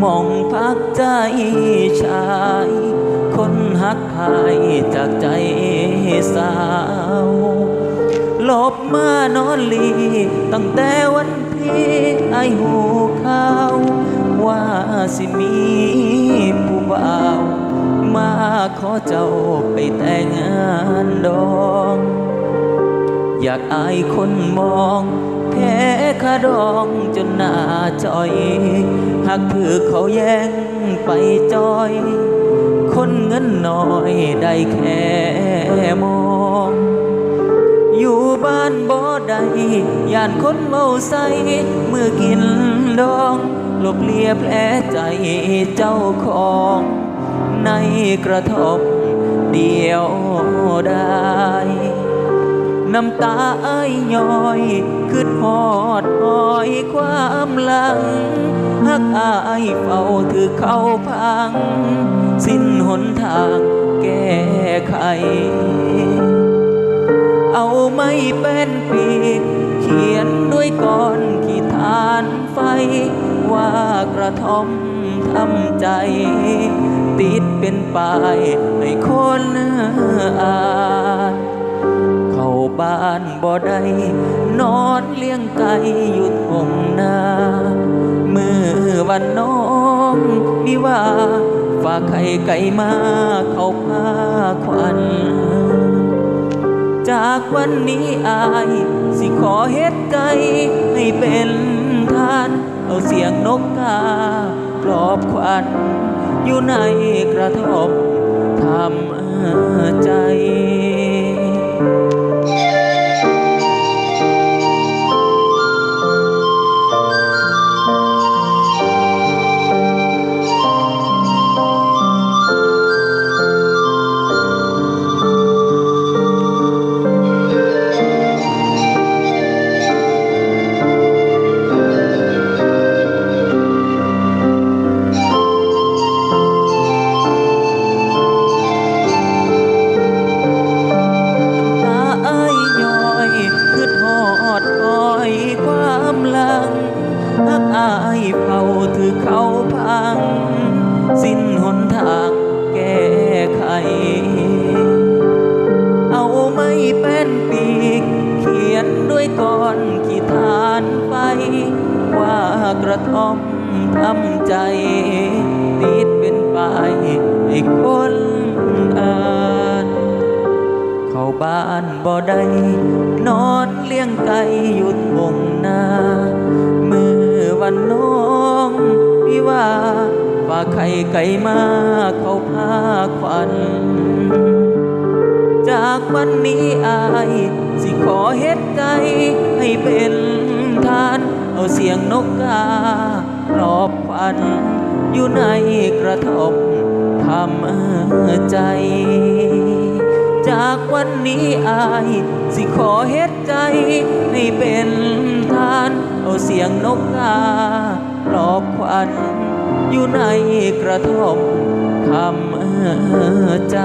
หมองพักใจชาย คนหักหายจากใจสาวหลบมานอนลีตั้งแต่วันที่ไอหูข่าวว่าสิมีผู้บ่าวมาขอเจ้าไปแต่งงานดอง อยากอายคนมองาดองจนหน้าจอย หากถือเขาแย่งไปจอย คนเงินน้อยได้แค่มองอยู่บ้านบ่ได้ย่านคนเมาใส่เมื่อกินดองลบเลียแผลใจเจ้าของ ในกระทบเดียวได้ น้ำตาไอ้ายย้อยขึ้น หอดหอยความหลังหักอายเฝ้าถือเข้าพัง สิ้นหนทางแก้ไข เอาไม่เป็นปีกเขียนด้วยก้อนขีฐานไฟ ว่ากระทอมทำใจ ติดเป็นป้ายให้คนอ่านเข้าบ้านบ่ได้ นอนเลี้ยงไก่อยู่ทงนามือวันน้องมีว่าฝากไข่ไก่มาเข้าพาควันจากวันนี้อายสิขอเฮ็ดใจให้เป็นทาน เอาเสียงนกกาปลอบควัน อยู่ในกระทบทำใจ ก้อนขีฐานไป ว่ากระท่อมทำใจ ติดเป็นป้ายให้คนอ่านเข้าบ้านบ่ได้นอนเลี้ยงไก่อยู่ทงนาเมื่อวันน้องพี่ว่าว่าไข่ไก่มาเข้าพาควัน จากวันนี้อาย ขอเฮ็ดใจให้เป็นทาน เอาเสียงนกกาปลอบควัน อยู่ในกระทบทำใจจากวันนี้อาย สิขอเฮ็ดใจให้เป็นทาน เอาเสียงนกกาปลอบควัน อยู่ในกระทบทำใจ